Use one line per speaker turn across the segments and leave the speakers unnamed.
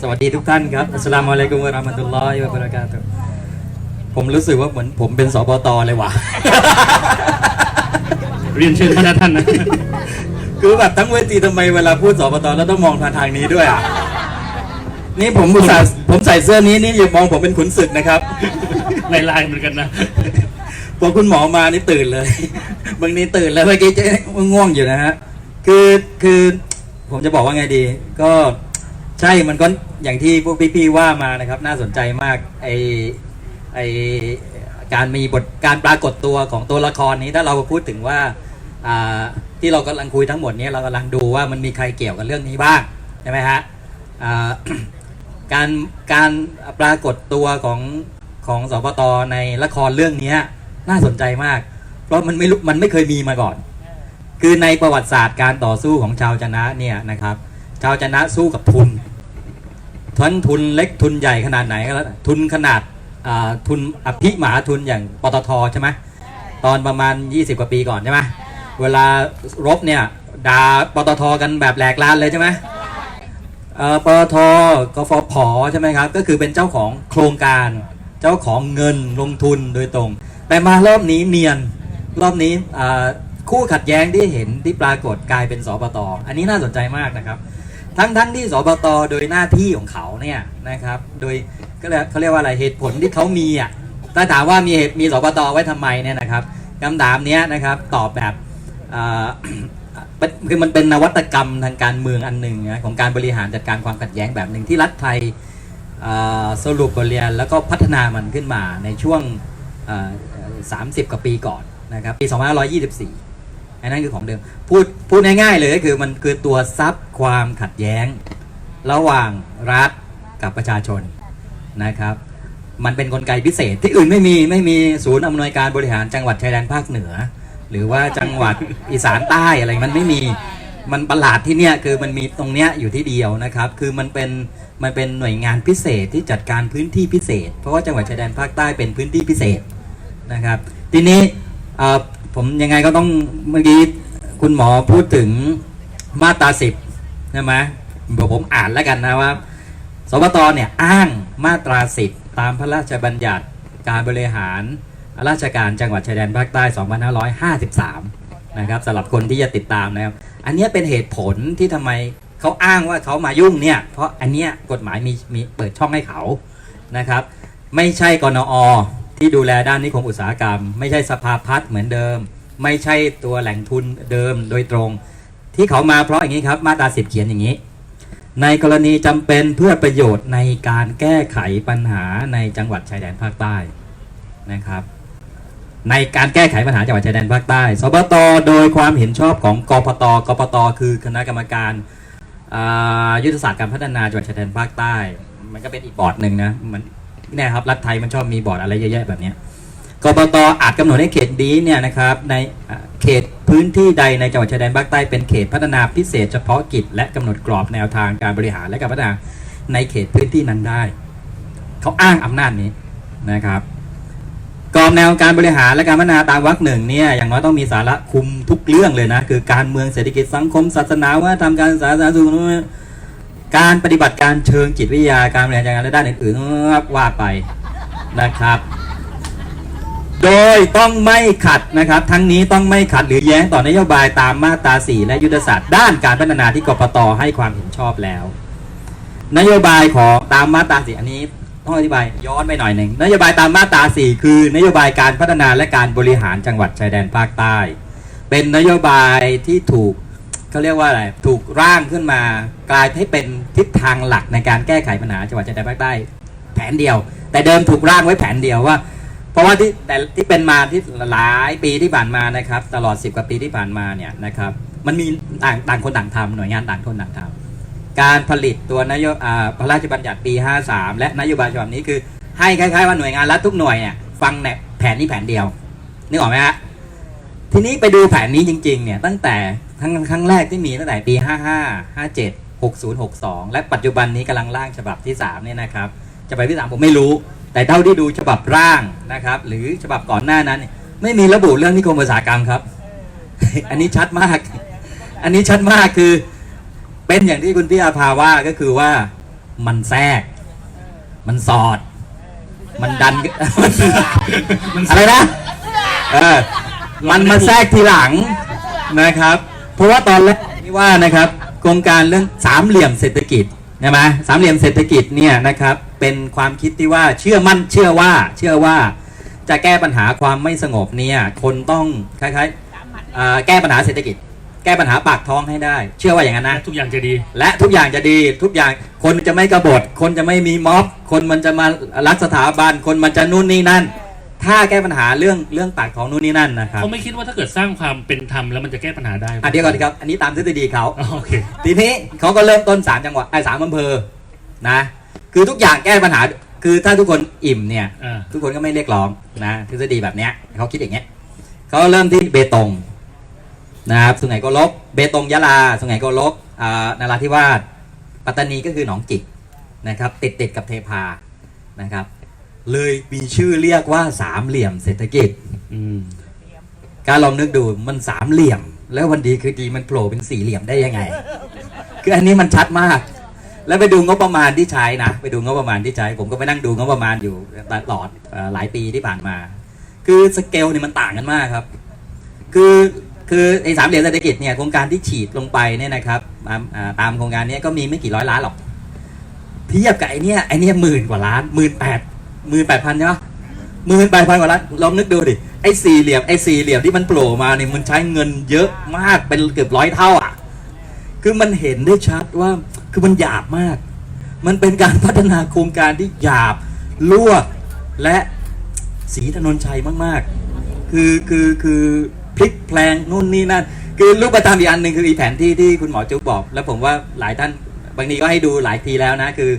สวัสดีทุกท่านครับอัสสลามุอะลัยกุมวะเราะห์มะตุลลอฮิวะบะเราะกาตุฮ์ผมรู้สึกว่าเหมือนผมเป็นสปตเลยว่ะ
เรียนเชิญพระท่านนะ
คือแบบทั้งเวทีทำไมเวลาพูดสปตแล้วต้องมองทางทางนี้ด้วยอะ นี่ผมอุตส่าห์ผมใส่เสื้อนี้นี่อย่ามองผมเป็นขุนศึกนะครับ
ในไลน์เหมือนกันนะ
พอคุณหมอมานี่ตื่นเลย บางทีตื่นแล้วเมื่อกี้เจ๊ง่วงอยู่นะฮะ คือคือผมจะบอกว่าไงดี ก็ ใช่มันก็อย่างที่พวกพี่ๆว่ามานะครับ น่าสนใจมากไอไอการมีบทการปรากฏตัวของตัวละครนี้ถ้าเราพูดถึงว่าอ่าที่เรากำลังคุยทั้งหมดนี้เรากำลังดูว่ามันมีใครเกี่ยวกับเรื่องนี้บ้างใช่ไหมฮะอ่าการการปรากฏตัวของของสปตในละครเรื่องนี้น่าสนใจมาก เพราะมันไม่รู้มันไม่เคยมีมาก่อน คือในประวัติศาสตร์การต่อสู้ของชาวจนะเนี่ยนะครับ ชาวจนะสู้กับทุน ทั้งทุนเล็กทุนใหญ่ขนาดไหนก็แล้วทุนขนาดทุนอภิมหาทุนอย่างปตทใช่ไหมตอนประมาณ 20 กว่าปีก่อนใช่ไหมเวลารบเนี่ยด่าปตทกันแบบแหลกลานเลยใช่ไหมปตทกฟผใช่ไหมครับ ก็คือเป็นเจ้าของโครงการเจ้าของเงินลงทุนโดยตรง แต่มารอบนี้เนียนรอบนี้คู่ขัดแย้งที่เห็นที่ปรากฏกลายเป็นสปตอันนี้น่าสนใจมากนะครับ ทั้งทั้งที่สปตโดยหน้าที่ของเขาเนี่ยนะครับ โดยก็เรียเขาเรียกว่าอะไรเหตุผลที่เขามีอะถ้าถามว่ามีเหตุมีสปตไว้ทำไมเนี่ยนะครับคำถามนี้นะครับตอบแบบอ่าเป็นคือมันเป็นนวัตกรรมทางการเมืองอันหนึ่งนะของการบริหารจัดการความขัดแย้งแบบหนึ่งที่รัฐไทยสรุปบทเรียนแล้วก็พัฒนามันขึ้นมาในช่วงสามสิบกว่าปีก่อนนะครับปี 2524 อันนั้นคือของเดิม พูดพูดง่ายๆเลยก็คือมันคือตัวซับความขัดแย้ง ระหว่างรัฐกับประชาชนนะครับ มันเป็นนกลไกพิเศษที่อื่นไม่มีไม่มีศูนย์อำนวยการบริหารจังหวัดชายแดนภาคเหนือ หรือว่าจังหวัดอีสานใต้อะไรมันไม่มีมันประหลาดที่เนี่ยคือมันมีตรงเนี้ยอยู่ที่เดียวนะครับ คือมันเป็นมันเป็นหน่วยงานพิเศษที่จัดการพื้นที่พิเศษ เพราะว่าจังหวัดชายแดนภาคใต้เป็นพื้นที่พิเศษนะครับ ทีนี้ ผมยังไงก็ต้องเมื่อกี้คุณหมอพูดถึงมาตราสิบใช่ไหมเดี๋ยวผมอ่านแล้วกันนะว่าสปตเนี่ยอ้างมาตราสิบตามพระราชบัญญัติการบริหารราชการจังหวัดชายแดนภาคใต้ 2553 นะครับสำหรับคนที่จะติดตามนะครับ อันนี้เป็นเหตุผลที่ทำไมเขาอ้างว่าเขามายุ่งเนี่ย เพราะอันเนี้ยกฎหมายมีมีเปิดช่องให้เขานะครับ ไม่ใช่กนอ ที่ดูแลด้านนิคมอุตสาหกรรม ไม่ใช่สภาพัฒน์เหมือนเดิม ไม่ใช่ตัวแหล่งทุนเดิมโดยตรง ที่เขามาเพราะอย่างนี้ครับมาตราสิบเขียนอย่างนี้ ในกรณีจำเป็นเพื่อประโยชน์ในการแก้ไขปัญหาในจังหวัดชายแดนภาคใต้นะครับในการแก้ไขปัญหาจังหวัดชายแดนภาคใต้ สบต โดยความเห็นชอบของกปตกปตคือคณะกรรมการอ่ายุทธศาสตร์การพัฒนาจังหวัดชายแดนภาคใต้ มันก็เป็นอีกบอร์ดหนึ่งนะมัน เนี่ยครับรัฐไทยมันชอบมีบอร์ดอะไรเยอะๆแบบนี้กปตอาจกำหนดให้เขตนี้เนี่ยนะครับในเขตพื้นที่ใดในจังหวัดชายแดนภาคใต้เป็นเขตพัฒนาพิเศษเฉพาะกิจ และกำหนดกรอบแนวทางการบริหารและการพัฒนาในเขตพื้นที่นั้นได้เขาอ้างอำนาจนี้นะครับกรอบแนวการบริหารและการพัฒนาตามวรรคหนึ่งเนี่ยอย่างน้อยต้องมีสาระคุมทุกเรื่องเลยนะคือการเมืองเศรษฐกิจสังคมศาสนาวัฒนธรรมการศึกษาสาธารณสุข การปฏิบัติการเชิงจิตวิทยาการบริหารจัดการและด้านอื่นๆว่าไปนะครับ โดยต้องไม่ขัดนะครับ ทั้งนี้ต้องไม่ขัดหรือแย้งต่อนโยบายตามมาตรา 4 และยุทธศาสตร์ด้านการพัฒนาที่กรปตให้ความเห็นชอบแล้ว นโยบายของตามมาตราสีอันนี้ต้องอธิบายย้อนไปหน่อยหนึ่งนโยบายตามมาตราสีคือ นโยบายการพัฒนาและการบริหารจังหวัดชายแดนภาคใต้ เป็นนโยบายที่ถูก เขาเรียกว่าอะไรถูกร่างขึ้นมากลายให้เป็นทิศทางหลักในการแก้ไขปัญหาจังหวัดชายแดนภาคใต้แผนเดียว แต่เดิมถูกร่างไว้แผนเดียวว่า เพราะว่าที่แต่ที่เป็นมาที่หลายปีที่ผ่านมานะครับ ตลอด 10 กว่าปีที่ผ่านมาเนี่ยนะครับมันมีต่างต่างคนต่างทำหน่วยงานต่างคนต่างทำการผลิตตัวนโยอ่าพระราชบัญญัติปี 53 และนโยบายฉบับนี้คือ ให้คล้ายๆว่าหน่วยงานรัฐทุกหน่วยเนี่ยฟังแผนนี้แผนเดียวนึกออกไหมฮะทีนี้ไปดูแผนนี้จริงๆเนี่ยตั้งแต่ ครั้งครั้งแรกที่มีตั้งแต่ปี 55 57 60 62 และปัจจุบันนี้กำลังร่างฉบับที่3เนี่ยนะครับฉบับที่ 3 ผมไม่รู้ แต่เท่าที่ดูฉบับร่างนะครับ หรือฉบับก่อนหน้านั้น ไม่มีระบุเรื่องนิคมอุตสาหกรรมครับ อันนี้ชัดมาก อันนี้ชัดมากคือเป็นอย่างที่คุณพี่อาภาว่าก็คือว่ามันแทรก มันสอด มันดัน
มัน
อะไรนะเออมันมาแทรกทีหลังนะครับ เพราะว่าตอนแรกที่ว่านะครับโครงการเรื่องสามเหลี่ยมเศรษฐกิจใช่ไหมสามเหลี่ยมเศรษฐกิจเนี่ยนะครับเป็นความคิดที่ว่าเชื่อมั่นเชื่อว่าเชื่อว่าจะแก้ปัญหาความไม่สงบเนี่ยคนต้องคล้ายๆอ่าแก้ปัญหาเศรษฐกิจ แก้ปัญหาปากท้องให้ได้ เชื่อว่าอย่างนั้นนะ
ทุกอย่างจะดี
และทุกอย่างจะดีทุกอย่างคนจะไม่กบฏ คนจะไม่มีม็อบ คนมันจะมารักสถาบันคนมันจะนู่นนี่นั่น ถ้าแก้ปัญหาเรื่องเรื่องปากท้องนู่นนี่นั่นนะครับ
เขาไม่คิดว่าถ้าเกิดสร้างความเป็นธรรมแล้วมันจะแก้ปัญหาได้
อะเดี๋ยวก่อนครับ อันนี้ตามทฤษฎีเขา
อ๋อโอเค
ทีนี้เขาก็เริ่มต้นสามจังหวัดไอ้สามอำเภอนะ คือทุกอย่างแก้ปัญหา คือถ้าทุกคนอิ่มเนี่ย
อ่า
ทุกคนก็ไม่เรียกร้องนะทฤษฎีแบบเนี้ยเขาคิดอย่างเงี้ยเขาเริ่มที่เบตงนะครับสุไหงโกลกเบตงยะลาสุไหงโกลกอ่านราธิวาสปัตตานีก็คือหนองจิกนะครับ ติดติดกับเทพานะครับ เลยมีชื่อเรียกว่าสามเหลี่ยมเศรษฐกิจ
อืม
การลองนึกดูมันสามเหลี่ยม แล้ววันดีคือดีมันโผล่เป็นสี่เหลี่ยมได้ยังไง คืออันนี้มันชัดมาก แล้วไปดูงบประมาณที่ใช้นะไปดูงบประมาณที่ใช้ ผมก็ไปนั่งดูงบประมาณอยู่ตลอดเอ่อหลายปีที่ผ่านมา คือสเกลเนี่ยมันต่างกันมากครับ คือคือไอ้สามเหลี่ยมเศรษฐกิจเนี่ยโครงการที่ฉีดลงไปเนี่ยนะครับตามอ่าตามโครงการเนี้ยก็มีไม่กี่ร้อยล้านหรอกเทียบกับไอ้เนี่ยไอ้เนี่ยหมื่นกว่าล้านหมื่นแปด หมื่นแปดพันใช่ไหมหมื่นแปดพันกว่าล้านลองนึกดูดิไอ้สี่เหลี่ยมไอ้สี่เหลี่ยมที่มันโผล่มาเนี่ยมันใช้เงินเยอะมากเป็นเกือบร้อยเท่าอะ คือมันเห็นได้ชัดว่าคือมันหยาบมาก มันเป็นการพัฒนาโครงการที่หยาบลวกและสีถนนชัยมากๆ คือคือคือพลิกแพลงนู่นนี่นั่นคือรูปธรรมอีกอันหนึ่งคืออีแผนที่ที่คุณหมอจุ๊บบอก แล้วผมว่าหลายท่านบางทีก็ให้ดูหลายทีแล้วนะคือ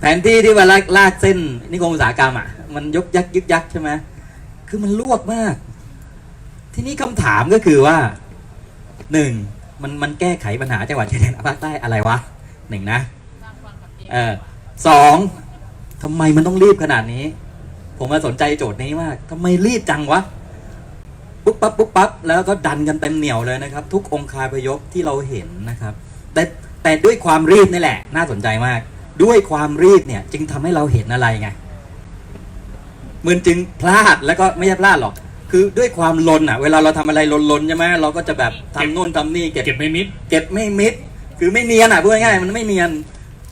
แผนที่ที่เวลาลากเส้นนิคมอุตสาหกรรมอะ มันยกยักยึกยักใช่ไหมคือมันลวกมาก ทีนี้คำถามก็คือว่าหนึ่งมันมันแก้ไขปัญหาจังหวัดชายแดนภาคใต้อะไรวะหนึ่งนะเออสองทำไมมันต้องรีบขนาดนี้ ผมมาสนใจโจทย์นี้มากทำไมรีบจังวะปุ๊บปั๊บปุ๊บปั๊บแล้วก็ดันกันเต็มเหนียวเลยนะครับ ทุกองคาพยพที่เราเห็นนะครับ แต่แต่ด้วยความรีบนี่แหละ น่าสนใจมาก ด้วยความรีบเนี่ย จึงทำให้เราเห็นอะไรไงมันจึงพลาดแล้วก็ไม่ใช่พลาดหรอก คือด้วยความลนอะ เวลาเราทำอะไรลนๆใช่ไหมเราก็จะแบบทำโน่นทำนี่เก็บ
เก็บไม่มิด
เก็บไม่มิด คือไม่เนียนอะพูดง่ายๆมันไม่เนียน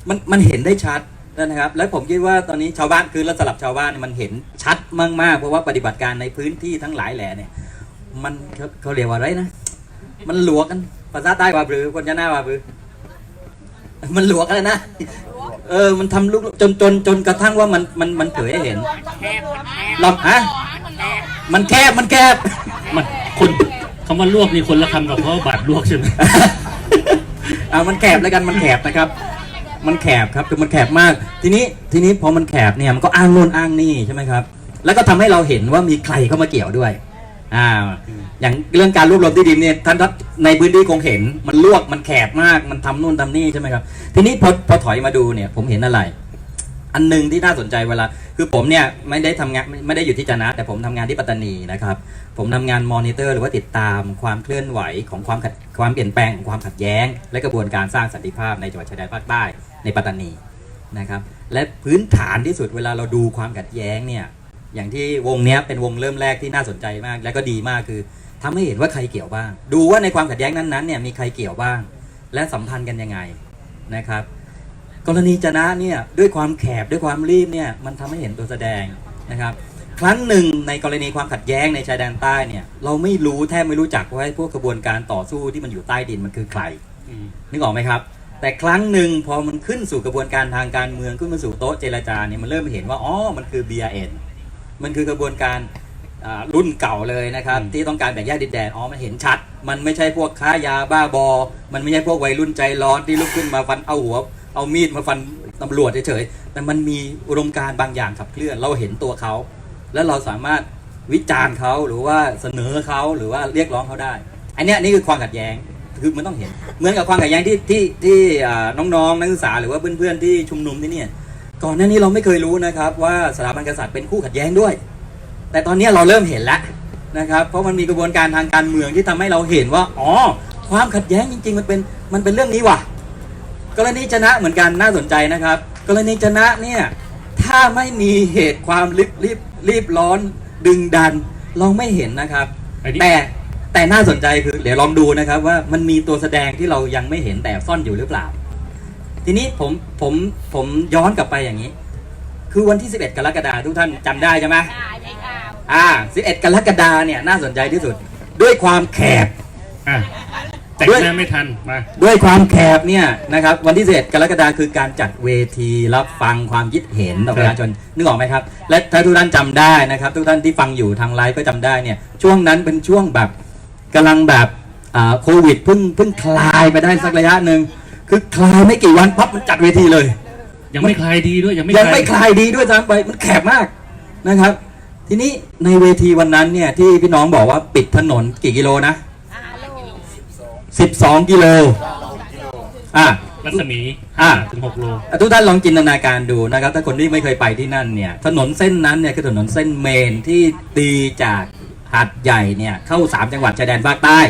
มันมันเห็นได้ชัดนะครับ และผมคิดว่าตอนนี้ชาวบ้านคือแล้วสลับชาวบ้านเนี่ยมันเห็นชัดมากๆเพราะว่าปฏิบัติการในพื้นที่ทั้งหลายแหล่เนี่ย มันเขาเขาเรียกว่าอะไรนะ มันหลวกกันภาษาใต้ว่าหรือคนจะหน้าว่าหรือ มันหลวกกันนะ เออ มันทำลูกจนจนจนกระทั่งว่ามันมันมันเผยให้เห็นลำฮะมันแคบมันแคบ
มันคนคำว่าลวกนี่คนละคำกับเพราะว่าบาดลวกใช่ไหม
อ่ามันแคบแล้วกันมันแคบนะครับ มันแคบครับคือมันแคบมาก ทีนี้ทีนี้พอมันแคบเนี่ยมันก็อ้างโน่นอ้างนี่ใช่ไหมครับ แล้วก็ทำให้เราเห็นว่ามีใครเข้ามาเกี่ยวด้วย อ่าอย่างเรื่องการรวบรวมที่ดินเนี่ยท่านท่านในพื้นที่คงเห็นมันลวกมันแคบมากมันทำนู่นทำนี่ใช่ไหมครับ ทีนี้พอพอถอยมาดูเนี่ยผมเห็นอะไร อันหนึ่งที่น่าสนใจเวลา คือผมเนี่ยไม่ได้ทำงานไม่ไม่ได้อยู่ที่จะนะ แต่ผมทำงานที่ปัตตานีนะครับ ผมทำงานมอนิเตอร์หรือว่าติดตามความเคลื่อนไหวของความขัดความเปลี่ยนแปลงของความขัดแย้ง และกระบวนการสร้างสันติภาพในจังหวัดชายแดนภาคใต้ในปัตตานีนะครับ และพื้นฐานที่สุดเวลาเราดูความขัดแย้งเนี่ย อย่างที่วงเนี้ยเป็นวงเริ่มแรกที่น่าสนใจมาก และก็ดีมากคือทำให้เห็นว่าใครเกี่ยวบ้าง ดูว่าในความขัดแย้งนั้นๆเนี่ยมีใครเกี่ยวบ้าง และสัมพันธ์กันยังไงนะครับ กรณีจะนะเนี่ยด้วยความแคบด้วยความรีบเนี่ยมันทำให้เห็นตัวแสดงนะครับ ครั้งหนึ่งในกรณีความขัดแย้งในชายแดนใต้เนี่ยเราไม่รู้แทบไม่รู้จักว่าไอ้พวกกระบวนการต่อสู้ที่มันอยู่ใต้ดินมันคือใคร
อืม
นึกออกไหมครับแต่ครั้งหนึ่งพอมันขึ้นสู่กระบวนการทางการเมืองขึ้นมาสู่โต๊ะเจรจาเนี่ยมันเริ่มเห็นว่าอ๋อมันคือ BRN มันคือกระบวนการอ่ารุ่นเก่าเลยนะครับ ที่ต้องการแบ่งแยกดินแดนอ๋อมันเห็นชัด มันไม่ใช่พวกค้ายาบ้าบอ มันไม่ใช่พวกวัยรุ่นใจร้อนที่ลุกขึ้นมาฟันเอาหัว เอามีดมาฟันตำรวจเฉยๆแต่มันมีอุดมการณ์บางอย่างขับเคลื่อนเราเห็นตัวเขา แล้วเราสามารถวิจารณ์เขาหรือว่าเสนอเขาหรือว่าเรียกร้องเขาได้ อันเนี้ยนี่คือความขัดแย้งคือมันต้องเห็น เหมือนกับความขัดแย้งที่ที่ที่อ่าน้องๆนักศึกษาหรือว่าเพื่อนๆที่ชุมนุมที่เนี่ย ก่อนหน้านี้เราไม่เคยรู้นะครับว่าสถาบันกษัตริย์เป็นคู่ขัดแย้งด้วย แต่ตอนนี้เราเริ่มเห็นแล้วนะครับเพราะมันมีกระบวนการทางการเมืองที่ทำให้เราเห็นว่าอ๋อความขัดแย้งจริง ๆ มันเป็นมันเป็นเรื่องนี้ว่ะกรณีชนะเหมือนกันน่าสนใจนะครับ กรณีชนะเนี่ยถ้าไม่มีเหตุความรีบรีบรีบร้อนดึงดันเราไม่เห็นนะครับ
ไอ้นี่
แต่แต่น่าสนใจคือเดี๋ยวลองดูนะครับว่ามันมีตัวแสดงที่เรายังไม่เห็นแต่ซ่อนอยู่หรือเปล่า ทีนี้ผมผมผมย้อนกลับไปอย่างนี้ คือวันที่ 11 กรกฎาคมทุกท่านจำได้ใช่ไหมอ่า 11 กรกฎาคมเนี่ยน่าสนใจที่สุด ด้วยความแคบ
อะแต่ง
ด้วย
หน้าไม่ทันมา
ด้วยความแคบเนี่ยนะครับวันที่11กรกฎาคมคือการจัดเวทีรับฟังความคิดเห็นของประชาชนนึกออกไหมครับ และถ้าทุกท่านจำได้นะครับ ทุกท่านที่ฟังอยู่ทางไลฟ์ก็จำได้เนี่ยช่วงนั้นเป็นช่วงแบบกำลังแบบอ่าโควิดเพิ่งเพิ่งคลายไปได้สักระยะหนึ่ง คือคลายไม่กี่วันปั๊บมันจัดเวทีเลย
ยังไม่คลายดีด้วยยังไม่
ยังไม่คลายดีด้วยซ้ำไปมันแคบมากนะครับ ทีนี้ในเวทีวันนั้นเนี่ยที่พี่น้องบอกว่าปิดถนนกี่กิโลนะ12กิโลอะ
รัศมี
อะ
ถึงหกโล
ทุกท่านลองจินตนาการดูนะครับ ถ้าคนที่ไม่เคยไปที่นั่นเนี่ย ถนนเส้นนั้นเนี่ยคือถนนเส้นเมนที่ตีจากหัดใหญ่เนี่ยเข้า3จังหวัดชายแดนภาคใต้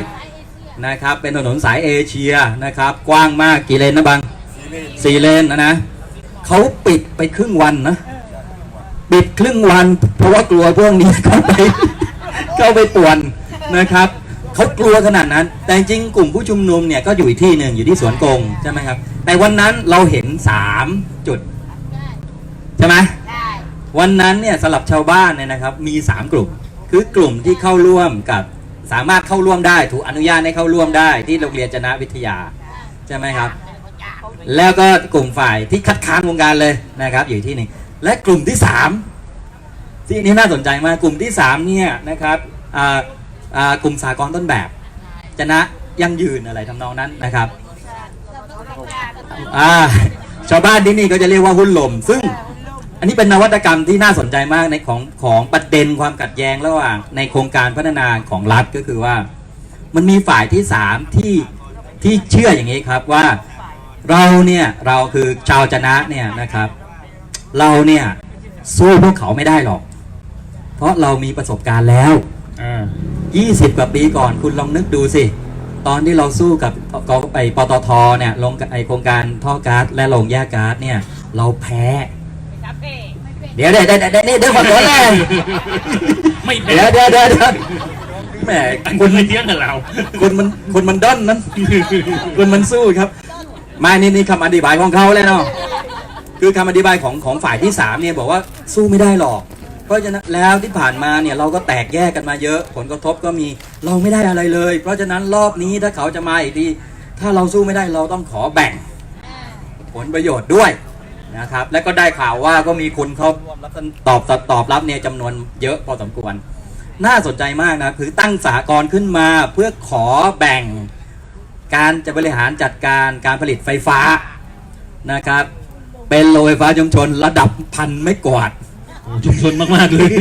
นะครับเป็นถนนสายเอเชียนะครับกว้างมากกี่เลนนะบังสี่เลนนะนะเขาปิดไปครึ่งวันนะปิดครึ่งวันเพราะว่ากลัวพวกนี้เข้าไปเข้าไปป่วนนะครับเขากลัวขนาดนั้น แต่จริงๆกลุ่มผู้ชุมนุมเนี่ยก็อยู่อีกที่หนึ่งอยู่ที่สวนกงใช่ไหมครับ แต่วันนั้นเราเห็นสามจุดใช่ไหมวันนั้นเนี่ยสำหรับชาวบ้านเนี่ยนะครับมีสามกลุ่ม คือกลุ่มที่เข้าร่วมกับ สามารถเข้าร่วมได้ ถูกอนุญาตให้เข้าร่วมได้ที่โรงเรียนจนะวิทยาใช่ไหมครับ แล้วก็กลุ่มฝ่ายที่คัดค้านวงการเลยนะครับอยู่ที่หนึ่งและกลุ่มที่สามที่นี่น่าสนใจมากกลุ่มที่สามเนี่ยนะครับกลุ่มสากลต้นแบบจนะยั่งยืนอะไรทำนองนั้นนะครับชาวบ้านที่นี่ก็จะเรียกว่าหุ้นลมซึ่ง อันนี้เป็นนวัตกรรมที่น่าสนใจมากในของของประเด็นความขัดแย้งระหว่างในโครงการพัฒนาของรัฐก็คือว่า มันมีฝ่ายที่สามที่ที่เชื่ออย่างนี้ครับว่าเราเนี่ยเราคือชาวจนะเนี่ยนะครับ เราเนี่ยสู้พวกเขาไม่ได้หรอก เพราะเรามีประสบการณ์แล้ว
อ่า
20กว่าปีก่อนคุณลองนึกดูสิ ตอนที่เราสู้กับกไปปตทเนี่ยลงไอโครงการท่อก๊าซและโรงแยกก๊าซเนี่ย เราแพ้ เดี๋ยวเดี๋ยวเดี๋ยวเดี๋ยวเดี๋ยวเดี๋ยวขอโทษแน่
ไม่เป็น
เดี๋ยวเดี๋ยวเดี๋ยวเดี๋ยวแหม
อัน
คุณ
เคยเที่ยงกับเรา
คนมันคนมันด้อนนั้นคนมันสู้ครับ มานี่นี่คำอธิบายของเขาแล้วเนาะคือคำอธิบายของของฝ่ายที่สามเนี่ยบอกว่าสู้ไม่ได้หรอก เพราะฉะนั้นแล้วที่ผ่านมาเนี่ยเราก็แตกแยกกันมาเยอะ ผลกระทบก็มีเราไม่ได้อะไรเลย เพราะฉะนั้นรอบนี้ถ้าเขาจะมาอีกทีถ้าเราสู้ไม่ได้เราต้องขอแบ่ง ผลประโยชน์ด้วย นะครับ และก็ได้ข่าวว่าก็มีคนเขาตอบตอบตอบรับเนี่ยจำนวนเยอะพอสมควร น่าสนใจมากนะคือตั้งสากรณ์ขึ้นมาเพื่อขอแบ่งการจะบริหารจัดการการผลิตไฟฟ้านะครับ เป็นโรงไฟฟ้าชุมชนระดับพันเมกะวัตต์
โอ้ชุมชนมากๆเลย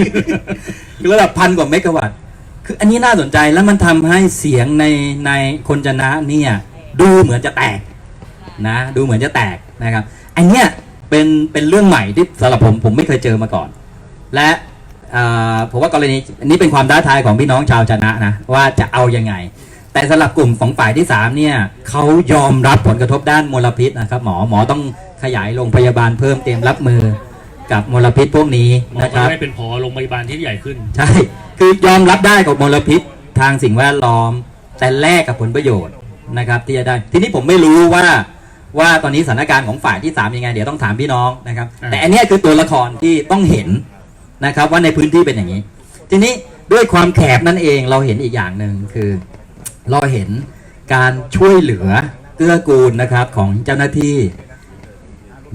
คือระดับพันกว่าเมกะวัตต์คืออันนี้น่าสนใจแล้วมันทำให้เสียงในในคนจนะเนี่ยดูเหมือนจะแตกนะ ดูเหมือนจะแตกนะครับอันเนี้ย เป็นเป็นเรื่องใหม่ที่สำหรับผมผมไม่เคยเจอมาก่อน และเอ่อผมว่ากรณีอันนี้เป็นความท้าทายของพี่น้องชาวจนะนะว่าจะเอายังไง แต่สำหรับกลุ่มของฝ่ายที่ 3 เนี่ยเขายอมรับผลกระทบด้านมลพิษนะครับ หมอหมอต้องขยายโรงพยาบาลเพิ่มเตรียมรับมือกับมลพิษพวกนี้
หมอ
นะค
ก็
รับ
ได้เป็นผอโรงพยาบาลที่ใหญ่ขึ้น
ใช่ คือยอมรับได้กับมลพิษทางสิ่งแวดล้อม แต่แลกกับผลประโยชน์นะครับที่จะได้ ทีนี้ผมไม่รู้ว่า ว่าตอนนี้สถานการณ์ของฝ่ายที่สามยังไง เดี๋ยวต้องถามพี่น้องนะครับ
อ่า
แต่อันเนี้ยคือตัวละครที่ต้องเห็นนะครับว่าในพื้นที่เป็นอย่างนี้ ทีนี้ด้วยความแคบนั่นเองเราเห็นอีกอย่างหนึ่งคือ เราเห็นการช่วยเหลือเกื้อกูลนะครับของเจ้าหน้าที่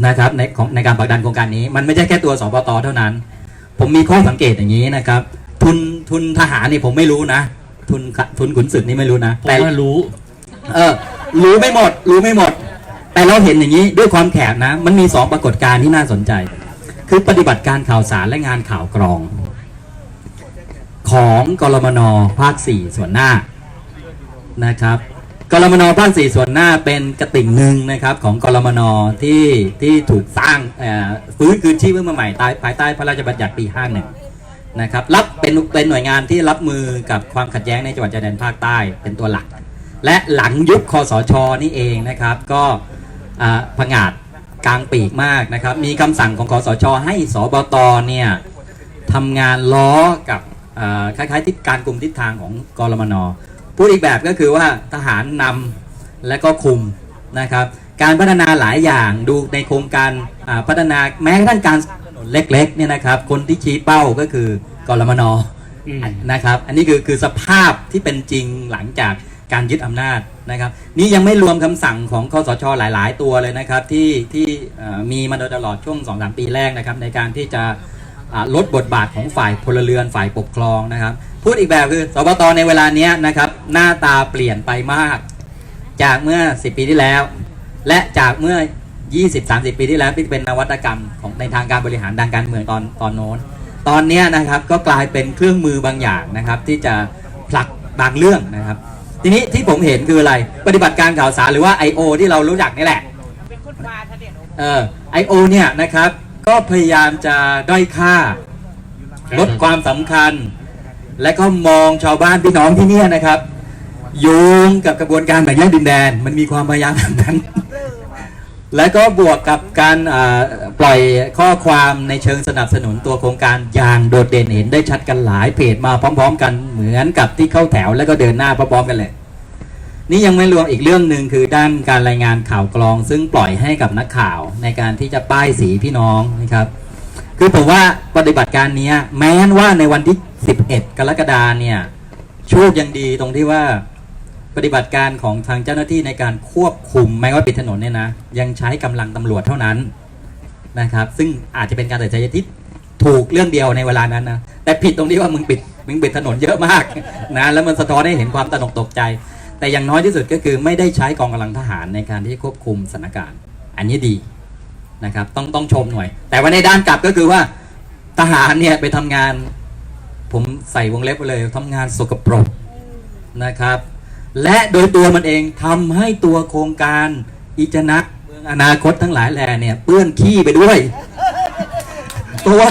นะครับในของในการผลักดันโครงการนี้ มันไม่ใช่แค่ตัวสปตเท่านั้น ผมมีข้อสังเกตอย่างนี้นะครับ ทุนทุนทหารนี่ผมไม่รู้นะ ทุนขทุนขุนศึกนี่ไม่รู้นะ
ผม
แต่
ว่ารู้
เออรู้ไม่หมด รู้ไม่หมด แต่เราเห็นอย่างนี้ด้วยความแขกนะ มันมีสองปรากฏการณ์ที่น่าสนใจ คือปฏิบัติการข่าวสารและงานข่าวกรอง ของกรมนภาคสี่ส่วนหน้านะครับกรมนภาคสี่ส่วนหน้าเป็นกระติ่งหนึ่งนะครับของกรมนที่ที่ถูกสร้างอ่อฟื้นคืนชีพขึ้นมาใหม่ใต้ภายใต้พระราชบัญญัติปี 51 นะครับรับเป็นเป็นหน่วยงานที่รับมือกับความขัดแย้งในจังหวัดชายแดนภาคใต้เป็นตัวหลัก และหลังยุคคอสชนี่เองนะครับ ก็ ผงาดกลางปีกมากนะครับ มีคำสั่งของคอสช ให้สบตเนี่ยทำงานล้อกับเอ่อคล้ายๆทิศการกลุ่มทิศทางของกรมนพูดอีกแบบก็คือว่าทหารนำและก็คุมนะครับ การพัฒนาหลายอย่างดูในโครงการอ่าพัฒนาแม้กระทั่งการสร้างถนนเล็กๆเนี่ยนะครับ คนที่ชี้เป้าก็คือกรมน
อืม
นะครับ อันนี้คือคือสภาพที่เป็นจริงหลังจาก การยึดอำนาจนะครับ นี่ยังไม่รวมคำสั่งของคอสชหลาย ๆ ตัวเลยนะครับ ที่ที่มีมาโดยตลอดช่วง2-3ปีแรกนะครับ ในการที่จะลดบทบาทของฝ่ายพลเรือนฝ่ายปกครองนะครับ พูดอีกแบบคือสบตในเวลาเนี้ยนะครับ หน้าตาเปลี่ยนไปมาก จากเมื่อ 10 ปีที่แล้ว และจากเมื่อ 20-30 ปีที่แล้วที่เป็นนวัตกรรมของในทางการบริหารทางการเมืองตอนตอนโน้นตอนนี้นะครับก็กลายเป็นเครื่องมือบางอย่างนะครับ ที่จะผลักบางเรื่องนะครับ ทีนี้ที่ผมเห็นคืออะไร ปฏิบัติการข่าวสารหรือว่า I.O. ที่เรารู้จักนี่แหละ
เป็นคนบาทะเด็ด
เออ I.O. เนี่ยนะครับ ก็พยายามจะด้อยค่า ลดความสำคัญ และก็มองชาวบ้านพี่น้องที่เนี่ยนะครับโยงกับกระบวนการแบ่งแยกดินแดน มันมีความพยายามแบบนั้น และก็บวกกับการปล่อยข้อความในเชิงสนับสนุนตัวโครงการอย่างโดดเด่นเห็นได้ชัดกันหลายเพจมาพร้อม ๆ กันเหมือนกับที่เข้าแถวแล้วก็เดินหน้าพร้อมๆกันเลย นี่ยังไม่รวมอีกเรื่องหนึ่งคือด้านการรายงานข่าวกรอง ซึ่งปล่อยให้กับนักข่าวในการที่จะป้ายสีพี่น้องนะครับ คือผมว่าปฏิบัติการนี้แม้นว่าในวันที่ 11 กรกฎาเนี่ยโชคยังดีตรงที่ว่า ปฏิบัติการของทางเจ้าหน้าที่ในการควบคุมแม้ว่าปิดถนนเนี่ยนะยังใช้กำลังตำรวจเท่านั้นนะครับ ซึ่งอาจจะเป็นการตัดสินใจที่ถูกเรื่องเดียวในเวลานั้นนะแต่ผิดตรงที่ว่ามึงปิดมึงปิดถนนเยอะมากนะแล้วมันสะท้อนให้เห็นความตนกตกใจ แต่อย่างน้อยที่สุดก็คือไม่ได้ใช้กองกำลังทหารในการที่ควบคุมสถานการณ์ อันนี้ดีนะครับต้องต้องชมหน่อย แต่ว่าในด้านกลับก็คือว่าทหารเนี่ยไปทำงาน ผมใส่วงเล็บไปเลยทำงานสกปรกนะครับ และโดยตัวมันเองทำให้ตัวโครงการอิจนะเมืองอนาคตทั้งหลายแหล่เนี่ยเปื้อนขี้ไปด้วย เพราะว่า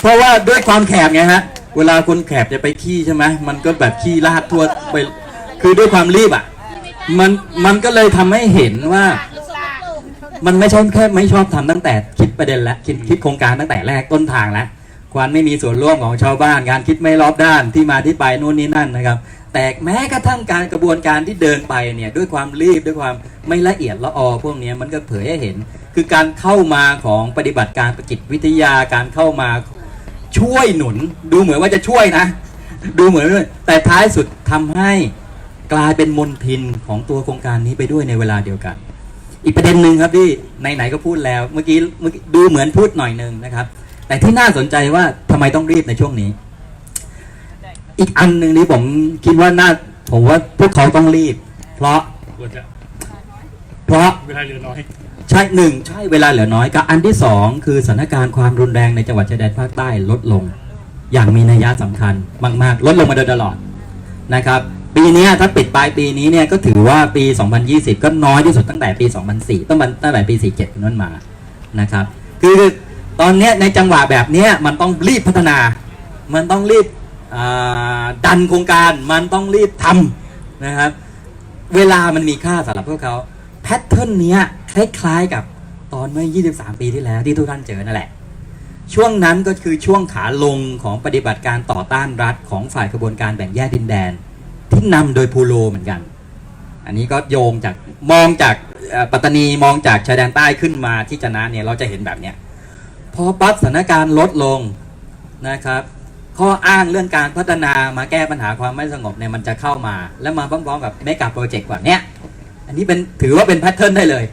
เพราะว่าด้วยความแคบไงฮะ เวลาคนแคบจะไปขี้ใช่ไหมมันก็แบบขี้ลาดทั่วไปคือด้วยความรีบอะมันมันก็เลยทำให้เห็นว่า มันไม่ใช่แค่ไม่ชอบทำตั้งแต่คิดประเด็นแล้วคิดคิดโครงการตั้งแต่แรกต้นทางแล้วความไม่มีส่วนร่วมของชาวบ้าน การคิดไม่รอบด้านที่มาที่ไปนู่นนี่นั่นนะครับ แต่แม้กระทั่งการกระบวนการที่เดินไปเนี่ยด้วยความรีบด้วยความไม่ละเอียดละออพวกนี้มันก็เผยให้เห็น คือการเข้ามาของปฏิบัติการประกิจวิทยาการเข้ามาช่วยหนุน ดูเหมือนว่าจะช่วยนะ ดูเหมือนแต่ท้ายสุดทำให้กลายเป็นมลทินของตัวโครงการนี้ไปด้วยในเวลาเดียวกัน อีกประเด็นหนึ่งครับที่ไหนๆก็พูดแล้วเมื่อกี้เมื่อกี้ดูเหมือนพูดหน่อยหนึ่งนะครับ แต่ที่น่าสนใจว่าทำไมต้องรีบในช่วงนี้ อีกอันหนึ่งนี้ผมคิดว่าน่าผมว่าพวกเขาต้องรีบ เพราะ
ควรจะ
เพราะ
เวลาเหลือน้อย
ใช่หนึ่งใช่เวลาเหลือน้อยกับอันที่สองคือสถานการณ์ความรุนแรงในจังหวัดชายแดนภาคใต้ลดลง อย่างมีนัยยะสำคัญมาก ๆ ลดลงมาโดยตลอดนะครับ ปีเนี้ยถ้าปิดปลายปีนี้เนี่ยก็ถือว่าปี 2020 ก็น้อยที่สุดตั้งแต่ปี 2004ตั้งแต่ตั้งแต่ปี 47เป็นต้นมานะครับ คือตอนเนี้ยในจังหวะแบบเนี้ยมันต้องรีบพัฒนา มันต้องรีบอ่า ดันโครงการมันต้องรีบทำนะครับ เวลามันมีค่าสำหรับพวกเขาแพทเทิร์นเนี้ยคล้ายๆกับตอนเมื่อ 23 ปีที่แล้วที่ทุกท่านเจอนั่นแหละ ช่วงนั้นก็คือช่วงขาลงของปฏิบัติการต่อต้านรัฐของฝ่ายกระบวนการแบ่งแยกดินแดน ที่นำโดยพูโลเหมือนกัน อันนี้ก็โยงจากมองจากปัตตานีมองจากชายแดนใต้ขึ้นมาที่จะนะเนี่ยเราจะเห็นแบบเนี้ยพอปั๊บสถานการณ์ลดลงนะครับ ข้ออ้างเรื่องการพัฒนามาแก้ปัญหาความไม่สงบเนี่ยมันจะเข้ามา แล้วมาพร้อมๆกับเมกะโปรเจกต์แบบเนี้ยอันนี้เป็นถือว่าเป็นแพทเทิร์นได้เลย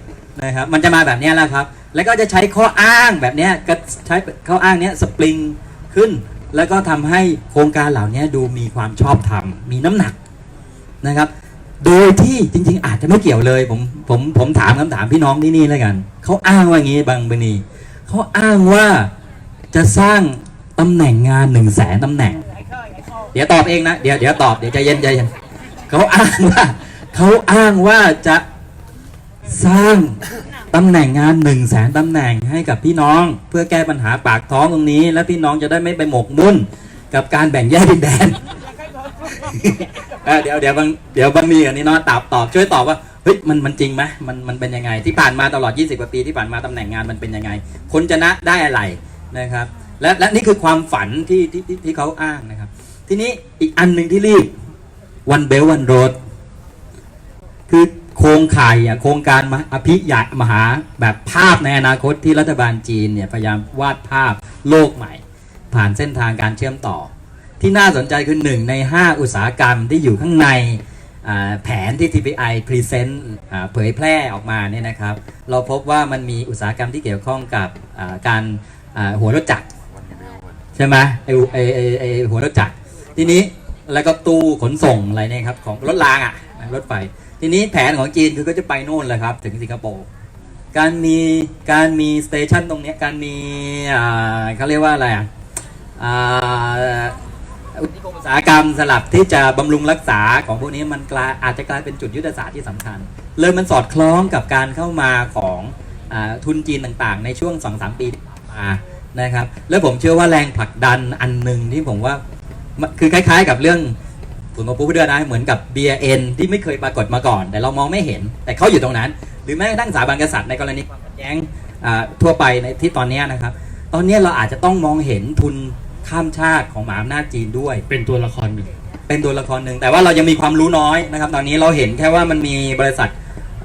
นะครับมันจะมาแบบนี้แล้วครับ แล้วก็จะใช้ข้ออ้างแบบนี้ก็ใช้ข้ออ้างเนี้ยสปริงขึ้น แล้วก็ทำให้โครงการเหล่านี้ดูมีความชอบธรรมมีน้ำหนักนะครับ โดยที่จริงๆ อาจจะไม่เกี่ยวเลย ผมผมผมถามคำถามพี่น้องที่นี่แล้วกันเขาอ้างว่าอย่างนี้บางบณีเขาอ้างว่าจะสร้าง ตำแหน่งงานหนึ่งแสนตำแหน่ง
เดี๋
ยวตอบเองนะ เดี๋ยวเดี๋ยวตอบ เดี๋ยวใจเย็นใจเย็นเขาอ้างว่าเขาอ้างว่าจะสร้างตำแหน่งงานหนึ่งแสนตำแหน่งให้กับพี่น้อง เพื่อแก้ปัญหาปากท้องตรงนี้ และพี่น้องจะได้ไม่ไปหมกมุ่นกับการแบ่งแยกดินแดนเดี๋ยวเดี๋ยวบางเดี๋ยวบางมีอันนี้เนาะตอบตอบช่วยตอบว่าเฮ้ยมันมันจริงไหมมันมันเป็นยังไง ที่ผ่านมาตลอด 20 กว่าปีที่ผ่านมาตำแหน่งงานมันเป็นยังไง คนจะนะได้อะไรนะครับ และและนี่คือความฝันที่ที่ที่ที่เขาอ้างนะครับ ทีนี้อีกอันหนึ่งที่รีบวันเบลวันโรดคือโครงข่ายอะโครงการอภิยามหาแบบภาพในอนาคตที่รัฐบาลจีนเนี่ยพยายามวาดภาพโลกใหม่ ผ่านเส้นทางการเชื่อมต่อ ที่น่าสนใจคือหนึ่งใน 5 อุตสาหกรรมที่อยู่ข้างในแผนที่ TPI Present เผยแพร่ออกมาเนี่ยนะครับ เราพบว่ามันมีอุตสาหกรรมที่เกี่ยวข้องกับการหัวรถจักร ใช่ไหมไอไอไอไอหัวรถจักรทีนี้แล้วก็ตู้ขนส่งอะไรเนี่ยครับของรถรางอะรถไฟทีนี้แผนของจีนคือก็จะไปโน่นแหละครับ ถึงสิงคโปร์การมีการมีสเตชันตรงเนี้ยการมีอ่าเขาเรียกว่าอะไรอะอ่าอุตสาหกรรมสลับที่จะบำรุงรักษาของพวกนี้มันกลายอาจจะกลายเป็นจุดยุทธศาสตร์ที่สำคัญ เลยมันสอดคล้องกับการเข้ามาของอทุนจีนต่างๆ ในช่วง2-3ปีที่ผ่านมา นะครับ แล้วผมเชื่อว่าแรงผลักดันอันหนึ่งที่ผมว่ามันคือคล้าย ๆ กับเรื่องผมกับผู้เดือนนะเหมือนกับ BN ที่ไม่เคยปรากฏมาก่อน แต่เรามองไม่เห็น แต่เขาอยู่ตรงนั้น หรือแม้กระทั่งสถาบันกษัตริย์ในกรณีความขัดแย้งอ่าทั่วไปในที่ตอนเนี้ยนะครับ ตอนเนี้ยเราอาจจะต้องมองเห็นทุนข้ามชาติของมหาอำนาจจีนด้วย
เป็นตัวละครหนึ่ง
เป็นตัวละครหนึ่งแต่ว่าเรายังมีความรู้น้อยนะครับ ตอนนี้เราเห็นแค่ว่ามันมีบริษัท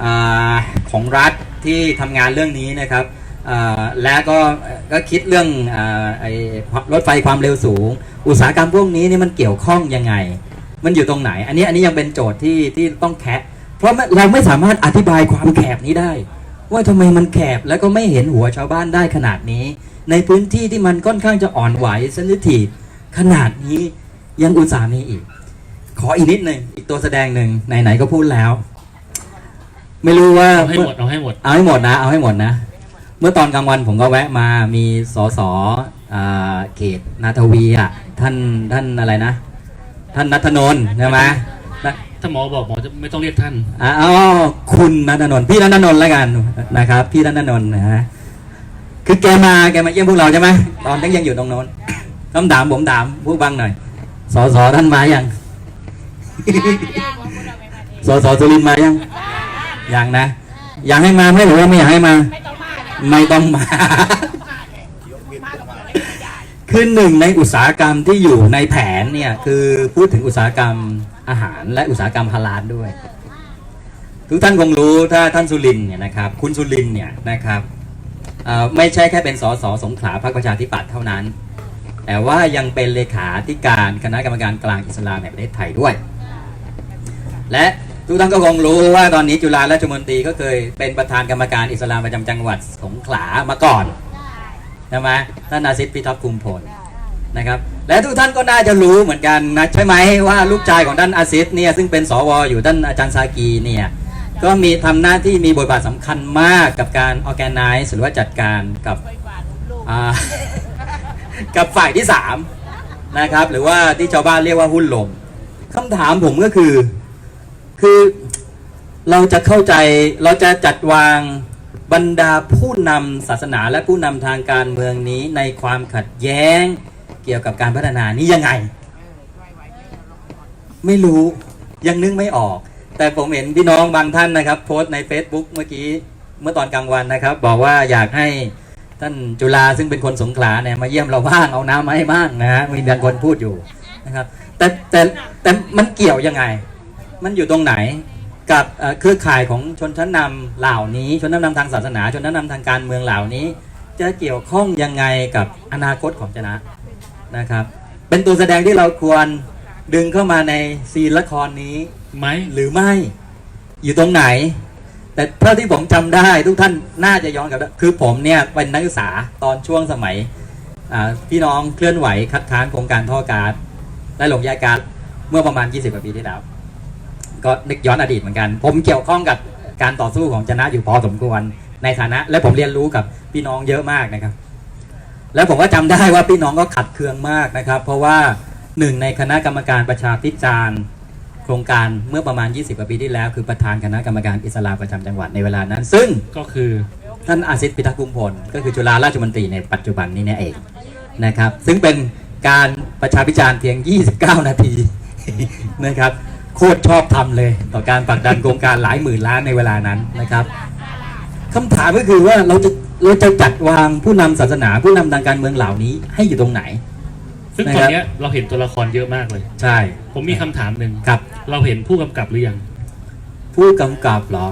อาของรัฐที่ทำงานเรื่องนี้นะครับอ่า และก็ก็คิดเรื่องอาไอ้รถไฟความเร็วสูง อุตสาหกรรมพวกนี้นี่มันเกี่ยวข้องยังไง มันอยู่ตรงไหน อันนี้อันนี้ยังเป็นโจทย์ที่ที่ต้องแคะเพราะเราไม่สามารถอธิบายความแคบนี้ได้ ว่าทำไมมันแคบแล้วก็ไม่เห็นหัวชาวบ้านได้ขนาดนี้ ในพื้นที่ที่มันค่อนข้างจะอ่อนไหวเซนซิทีฟขนาดนี้ยังอุตส่าห์มีอีก ขออีกนิดหนึ่งอีกตัวแสดงหนึ่งไหนๆก็พูดแล้ว ไม่รู้ว่า
เอาให้หมดเอาให้หมด
เอาให้หมดนะ เอาให้หมดนะ เมื่อตอนกลางวันผมก็แวะมามีสสอ่าเขตนาทวีอะท่านท่านอะไรนะ ท่านนัทนนท์ใช่ไหมนะ
ถ้าหมอบอกหมอจะไม่ต้องเรียกท่าน
อ่าอ๋อคุณนัทนนท์พี่นัทนนท์แล้วกันนะครับ พี่นัทนนท์นะฮะคือแกมาแกมาเยี่ยมพวกเราใช่ไหมตอนที่ยังอยู่ตรงโน้นต้องถามผมถามผู้บังหน่อยสสท่านมายัง
ยากว่าคุณเราไม่มาเอง
สสสุรินทร์มายังยังนะ อยากให้มาไหมหรือว่าไม่อยากให้มา
ไม่ต้องมาเนี่ย
ไม่ต้องมา
คื
อหนึ่งในอุตสาหกรรมที่อยู่ในแผนเนี่ยคือพูดถึงอุตสาหกรรมอาหารและอุตสาหกรรมฮาลาลด้วย ทุกท่านคงรู้ถ้าท่านสุรินเนี่ยนะครับคุณสุรินเนี่ยนะครับไม่ใช่แค่เป็นสสสงขลาพรรคประชาธิปัตย์เท่านั้น แต่ว่ายังเป็นเลขาธิการคณะกรรมการกลางอิสลามแห่งประเทศไทยด้วย และ ทุกท่านก็คงรู้ว่าตอนนี้จุฬาราชมนตรีก็เคยเป็นประธานกรรมการอิสลามประจำจังหวัดสงขลามาก่อนใช่ไหมท่านอาซิดพิทักษ์คุมพลนะครับและทุกท่านก็น่าจะรู้เหมือนกันนะใช่ไหมว่าลูกชายของท่านอาซิดเนี่ยซึ่งเป็นสวอยู่ท่านอาจารย์ซากีเนี่ยก็มีทำหน้าที่มีบทบาทสำคัญมากกับการ organize หรือว่าจัดการกับ
ไปฝากลูก
อ่ากับฝ่ายที่สามนะครับหรือว่าที่ชาวบ้านเรียกว่าหุ้นลมคำถามผมก็คือ คือเราจะเข้าใจเราจะจัดวางบรรดาผู้นำศาสนาและผู้นำทางการเมืองนี้ในความขัดแย้งเกี่ยวกับการพัฒนานี้ยังไง ไม่รู้ยังนึกไม่ออก แต่ผมเห็นพี่น้องบางท่านนะครับ โพสต์ใน Facebook เมื่อกี้เมื่อตอนกลางวันนะครับ บอกว่าอยากให้ท่านจุฬาซึ่งเป็นคนสงขลาเนี่ยมาเยี่ยมเราบ้างเอาน้ำมาให้บ้างนะฮะมีบางคนพูดอยู่นะครับแต่แต่แต่มันเกี่ยวยังไง มันอยู่ตรงไหนกับเครือข่ายของชนชั้นนำเหล่านี้ ชนชั้นนำทางศาสนา ชนชั้นนำทางการเมืองเหล่านี้ จะเกี่ยวข้องยังไงกับอนาคตของชนะนะครับ เป็นตัวแสดงที่เราควรดึงเข้ามาในซีนละครนี้
ไหม
หรือไม่อยู่ตรงไหน แต่เท่าที่ผมจำได้ทุกท่านน่าจะย้อนกลับคือผมเนี่ยเป็นนักศึกษาตอนช่วงสมัยพี่น้องเคลื่อนไหวคัดค้านโครงการท่อการ์ดและลงยาการเมื่อประมาณ 20กว่าปีที่แล้ว ก็นึกย้อนอดีตเหมือนกัน ผมเกี่ยวข้องกับการต่อสู้ของชนะอยู่พอสมควรในฐานะ และผมเรียนรู้กับพี่น้องเยอะมากนะครับ แล้วผมก็จำได้ว่าพี่น้องก็ขัดเคืองมากนะครับ เพราะว่าหนึ่งในคณะกรรมการประชาพิจารณ์โครงการเมื่อประมาณ 20กว่าปีที่แล้ว คือประธานคณะกรรมการอิสลามประจำจังหวัดในเวลานั้น ซึ่ง
ก็คือ
ท่านอาซิดพิทักษ์กุมพลก็คือจุฬาราชมนตรีในปัจจุบันนี้เนี่ยเองนะครับ ซึ่งเป็นการประชาพิจารณ์เพียง 29 นาทีนะครับ โคตรชอบทำเลย ต่อการผลักดันโครงการหลายหมื่นล้านในเวลานั้นนะครับคำถามก็คือว่าเราจะเราจะจัดวางผู้นำศาสนาผู้นำทางการเมืองเหล่านี้ให้อยู่ตรงไหน
ซึ่ง
นะ
ต
ค
อ
รั
น
บ
เนี้ยเราเห็นตัวละครเยอะมากเลย
ใช่
ผมมีคำถามหนึ่ง
ครับ
เราเห็นผู้กำกับหรือยัง
ผู้กำกับเหรอ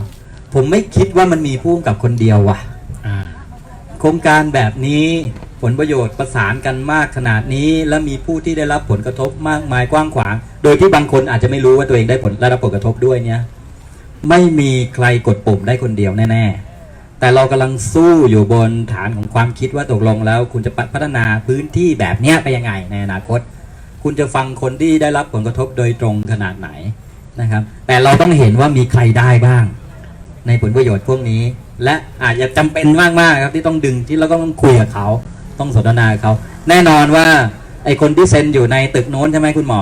ผมไม่คิดว่ามันมีผู้กำกับคนเดียวว่ะ
อ่า
โครงการแบบนี้ผ ลประโยชน์ประสานกันมากขนาดนี้ และมีผู้ที่ได้รับผลกระทบมากมายกว้างขวาง โดยที่บางคนอาจจะไม่รู้ว่าตัวเองได้ผลได้รับผลกระทบด้วยเนี่ยไม่มีใครกดปุ่มได้คนเดียวแน่ๆ แต่เรากำลังสู้อยู่บนฐานของความคิดว่าตกลงแล้ว คุณจะพัฒนาพื้นที่แบบเนี้ยไปยังไงในอนาคต คุณจะฟังคนที่ได้รับผลกระทบโดยตรงขนาดไหนนะครับ แต่เราต้องเห็นว่ามีใครได้บ้าง ในผลประโยชน์พวกนี้ และอาจจะจำเป็นมากๆครับที่ต้องดึงที่เราก็ต้องคุยกับเขา ต้องสนทนาเขาแน่นอนว่าไอคนที่เซ็นอยู่ในตึกโน้นใช่ไหมคุณหมอ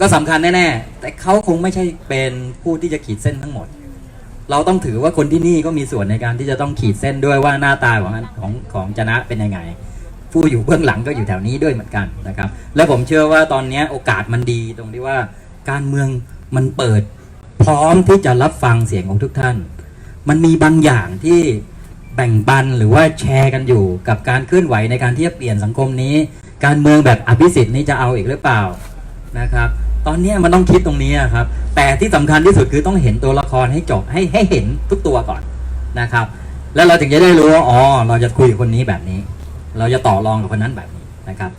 ก็สำคัญแน่ๆ แต่เขาคงไม่ใช่เป็นผู้ที่จะขีดเส้นทั้งหมด เราต้องถือว่าคนที่นี่ก็มีส่วนในการที่จะต้องขีดเส้นด้วยว่าหน้าตาของของของจนะเป็นยังไง ผู้อยู่เบื้องหลังก็อยู่แถวนี้ด้วยเหมือนกันนะครับ และผมเชื่อว่าตอนนี้โอกาสมันดีตรงที่ว่าการเมืองมันเปิด พร้อมที่จะรับฟังเสียงของทุกท่าน มันมีบางอย่างที่ แบ่งปันหรือว่าแชร์กันอยู่กับการเคลื่อนไหวในการที่จะเปลี่ยนสังคมนี้ การเมืองแบบอภิสิทธิ์นี้จะเอาอีกหรือเปล่านะครับ ตอนนี้มันต้องคิดตรงนี้ครับ แต่ที่สำคัญที่สุดคือต้องเห็นตัวละครให้จบให้ให้เห็นทุกตัวก่อนนะครับ แล้วเราถึงจะได้รู้ว่าอ๋อเราจะคุยกับคนนี้แบบนี้ เราจะต่อรองกับคนนั้นแบบนี้นะครับ